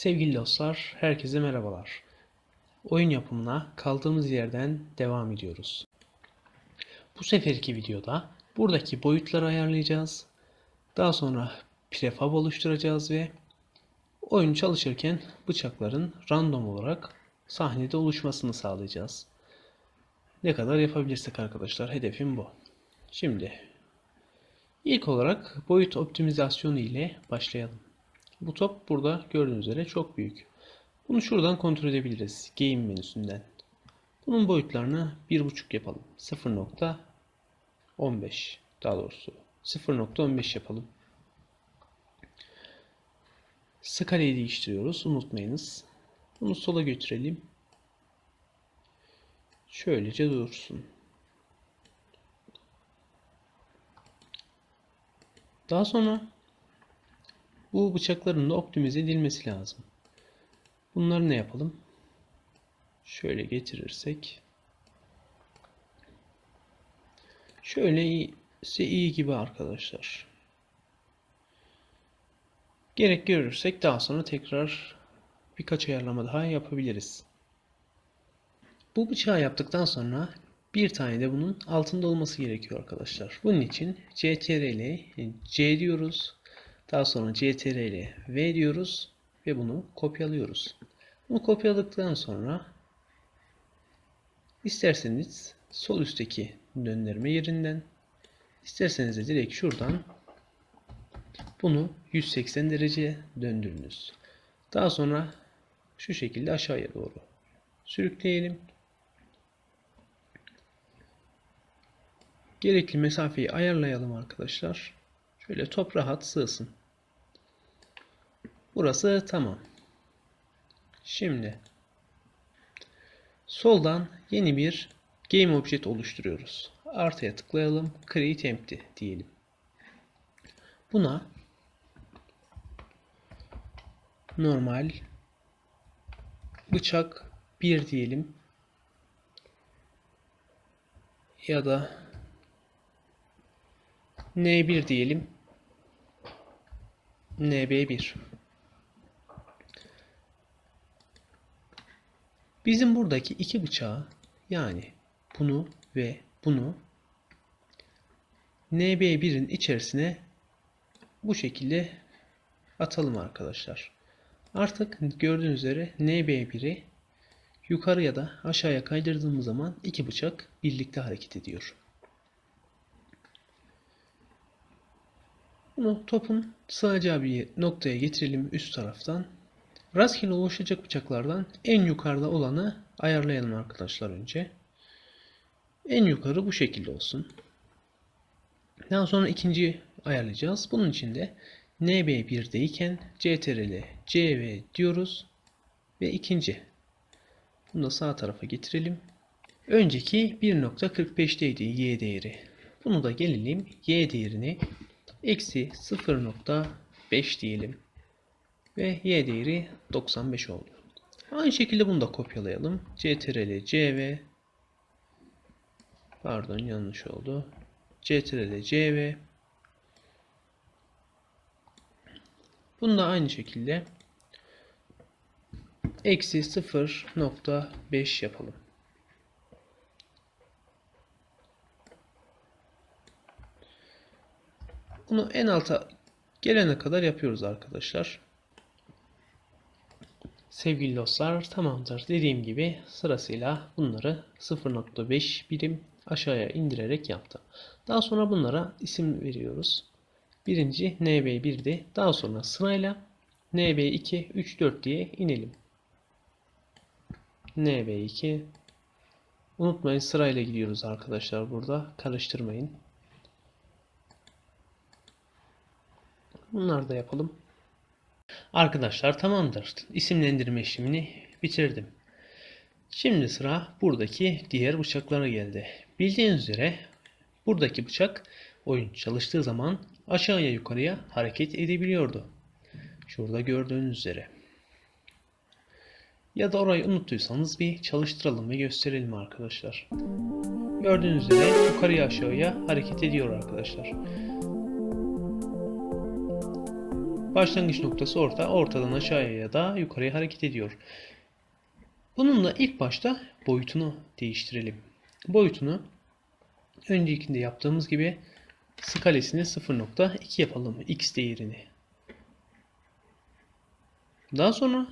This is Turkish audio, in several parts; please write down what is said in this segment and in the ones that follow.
Sevgili dostlar, herkese merhabalar. Oyun yapımına kaldığımız yerden devam ediyoruz. Bu seferki videoda buradaki boyutları ayarlayacağız. Daha sonra prefab oluşturacağız ve oyun çalışırken bıçakların random olarak sahnede oluşmasını sağlayacağız. Ne kadar yapabilirsek arkadaşlar hedefim bu. Şimdi ilk olarak boyut optimizasyonu ile başlayalım. Bu top burada gördüğünüz üzere çok büyük. Bunu şuradan kontrol edebiliriz. Game menüsünden. Bunun boyutlarını 1.5 yapalım. 0.15 daha doğrusu 0.15 yapalım. Skaleyi değiştiriyoruz. Unutmayınız. Bunu sola götürelim. Şöylece dursun. Daha sonra bu bıçakların da optimize edilmesi lazım. Bunları ne yapalım? Şöyle getirirsek. Şöyle ise iyi gibi arkadaşlar. Gerek görürsek daha sonra tekrar birkaç ayarlama daha yapabiliriz. Bu bıçağı yaptıktan sonra bir tane de bunun altında olması gerekiyor arkadaşlar. Bunun için CTRL C diyoruz. Daha sonra CTRL V diyoruz ve bunu kopyalıyoruz. Bunu kopyaladıktan sonra isterseniz sol üstteki döndürme yerinden isterseniz de direkt şuradan bunu 180 derece döndürünüz. Daha sonra şu şekilde aşağıya doğru sürükleyelim. Gerekli mesafeyi ayarlayalım arkadaşlar. Şöyle top rahat sığsın. Burası tamam. Şimdi soldan yeni bir game object oluşturuyoruz. Artıya tıklayalım. Create empty diyelim. Buna normal bıçak 1 diyelim. Ya da N1 diyelim. NB1 Bizim buradaki iki bıçağı yani bunu ve bunu NB1'in içerisine bu şekilde atalım arkadaşlar. Artık gördüğünüz üzere NB1'i yukarı ya da aşağıya kaydırdığımız zaman iki bıçak birlikte hareket ediyor. Bunu topun sığacağı bir noktaya getirelim üst taraftan. Rastgele oluşacak bıçaklardan en yukarıda olanı ayarlayalım arkadaşlar önce. En yukarı bu şekilde olsun. Daha sonra ikinci ayarlayacağız. Bunun için de NB1'deyken CTRL CV diyoruz. Ve ikinci. Bunu da sağ tarafa getirelim. Önceki 1.45'teydi Y değeri. Bunu da gelelim Y değerini eksi 0.5 diyelim. Ve y değeri 95 oldu. Aynı şekilde bunu da kopyalayalım. CTRL CV Pardon yanlış oldu. CTRL CV Bunu da aynı şekilde eksi 0.5 yapalım. Bunu en alta gelene kadar yapıyoruz arkadaşlar. Sevgili dostlar tamamdır. Dediğim gibi sırasıyla bunları 0.5 birim aşağıya indirerek yaptım. Daha sonra bunlara isim veriyoruz. Birinci NB1'di. Daha sonra sırayla NB2, 3, 4 diye inelim. NB2 Unutmayın sırayla gidiyoruz arkadaşlar burada. Karıştırmayın. Bunları da yapalım. Arkadaşlar tamamdır. İsimlendirme işlemini bitirdim. Şimdi sıra buradaki diğer bıçaklara geldi. Bildiğiniz üzere buradaki bıçak oyun çalıştığı zaman aşağıya yukarıya hareket edebiliyordu. Şurada gördüğünüz üzere. Ya da orayı unuttuysanız bir çalıştıralım ve gösterelim arkadaşlar. Gördüğünüz üzere yukarıya aşağıya hareket ediyor arkadaşlar. Başlangıç noktası orta, ortadan aşağıya ya da yukarıya hareket ediyor. Bununla ilk başta boyutunu değiştirelim. Boyutunu öncekinde yaptığımız gibi skalesini 0.2 yapalım x değerini. Daha sonra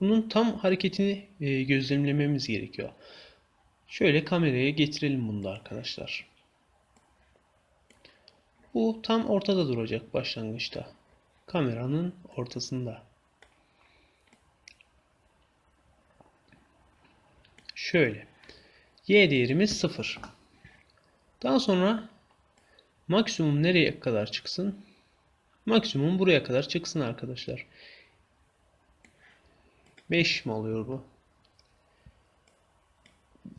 bunun tam hareketini e, gözlemlememiz gerekiyor. Şöyle kameraya getirelim bunu da arkadaşlar. Bu tam ortada duracak başlangıçta. Kameranın ortasında. Şöyle. Y değerimiz 0. Daha sonra maksimum nereye kadar çıksın? Maksimum buraya kadar çıksın arkadaşlar. 5 mi oluyor bu?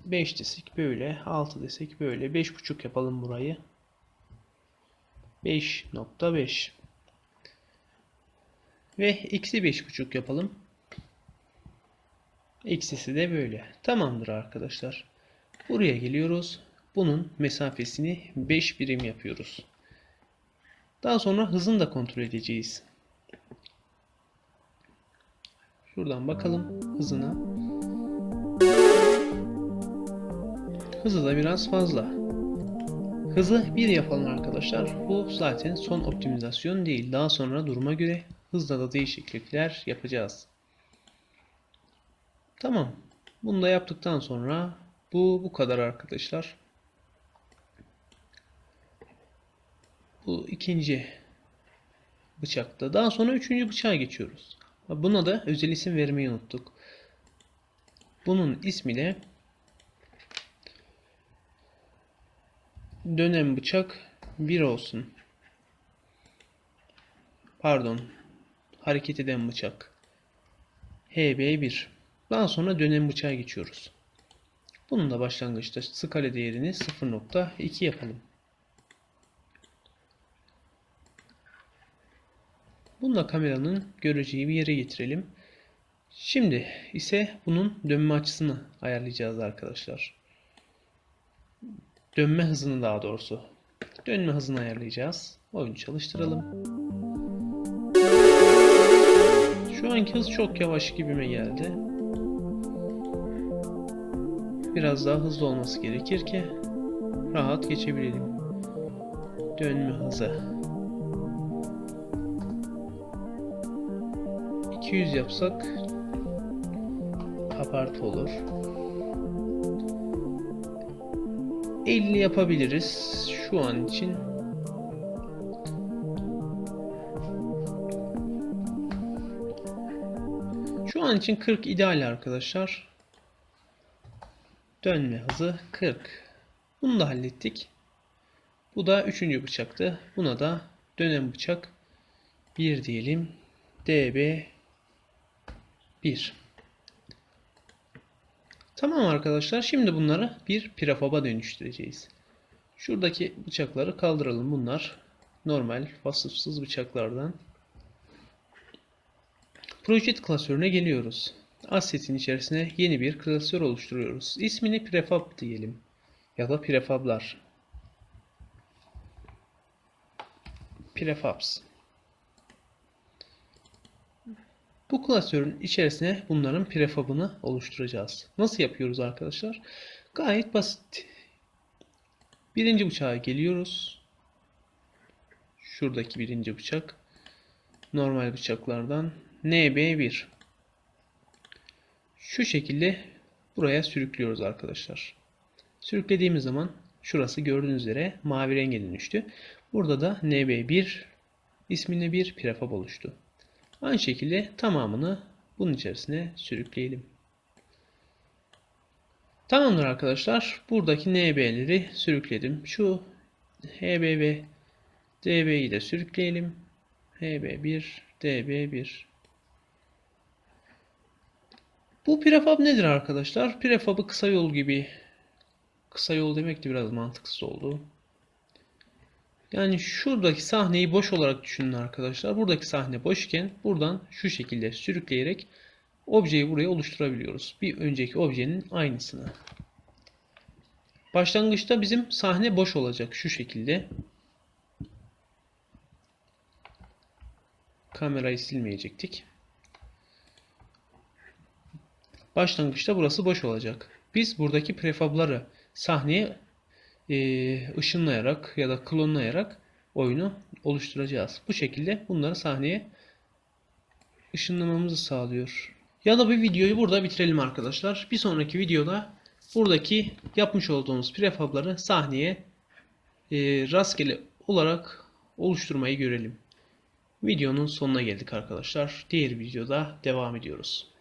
5 desek böyle, 6 desek böyle, 5.5 yapalım burayı. 5.5 ve eksi 5.5 yapalım. Eksisi de böyle. Tamamdır arkadaşlar. Buraya geliyoruz. Bunun mesafesini 5 birim yapıyoruz. Daha sonra hızını da kontrol edeceğiz. Şuradan bakalım hızına. Hızı da biraz fazla. Hızı 1 yapalım arkadaşlar. Bu zaten son optimizasyon değil. Daha sonra duruma göre hızda da değişiklikler yapacağız. Tamam. Bunu da yaptıktan sonra bu bu kadar arkadaşlar. Bu ikinci bıçakta. Daha sonra üçüncü bıçağa geçiyoruz. Buna da özel isim vermeyi unuttuk. Bunun ismi de dönem bıçak 1 olsun. Pardon. Hareket eden bıçak. HB1. Daha sonra dönem bıçağa geçiyoruz. Bunun da başlangıçta skala değerini 0.2 yapalım. Bunu kameranın göreceği bir yere getirelim. Şimdi ise bunun dönme açısını ayarlayacağız arkadaşlar. Dönme hızını daha doğrusu. Dönme hızını ayarlayacağız. Oyunu çalıştıralım. Şu anki hız çok yavaş gibime geldi. Biraz daha hızlı olması gerekir ki rahat geçebilelim. Dönme hızı. 200 yapsak kapartı olur. 50 yapabiliriz şu an için. Şu an için 40 ideal arkadaşlar. Dönme hızı 40. Bunu da hallettik. Bu da üçüncü bıçaktı. Buna da dönem bıçak 1 diyelim. DB 1. Tamam arkadaşlar. Şimdi bunları bir prefoba dönüştüreceğiz. Şuradaki bıçakları kaldıralım. Bunlar normal vasıfsız bıçaklardan. Project klasörüne geliyoruz. Asset'in içerisine yeni bir klasör oluşturuyoruz. İsmini prefab diyelim. Ya da prefablar. Prefabs. Bu klasörün içerisine bunların prefabını oluşturacağız. Nasıl yapıyoruz arkadaşlar? Gayet basit. Birinci bıçağa geliyoruz. Şuradaki birinci bıçak. Normal bıçaklardan NB1. Şu şekilde buraya sürüklüyoruz arkadaşlar. Sürüklediğimiz zaman şurası gördüğünüz üzere mavi renge dönüştü. Burada da NB1 isminde bir prefab oluştu. Aynı şekilde tamamını bunun içerisine sürükleyelim. Tamamdır arkadaşlar. Buradaki NB'leri sürükledim. Şu HB ve DB'yi de sürükleyelim. HB1, DB1. Bu prefab nedir arkadaşlar? Prefabı kısa yol gibi kısa yol demek de biraz mantıksız oldu. Yani şuradaki sahneyi boş olarak düşünün arkadaşlar. Buradaki sahne boşken buradan şu şekilde sürükleyerek objeyi buraya oluşturabiliyoruz. Bir önceki objenin aynısını. Başlangıçta bizim sahne boş olacak şu şekilde. kamerayı silmeyecektik. Başlangıçta burası boş olacak. Biz buradaki prefabları sahneye e, ışınlayarak ya da klonlayarak oyunu oluşturacağız. Bu şekilde bunları sahneye ışınlamamızı sağlıyor. Ya da bir videoyu burada bitirelim arkadaşlar. Bir sonraki videoda buradaki yapmış olduğumuz prefabları sahneye e, rastgele olarak oluşturmayı görelim. Videonun sonuna geldik arkadaşlar. Diğer videoda devam ediyoruz.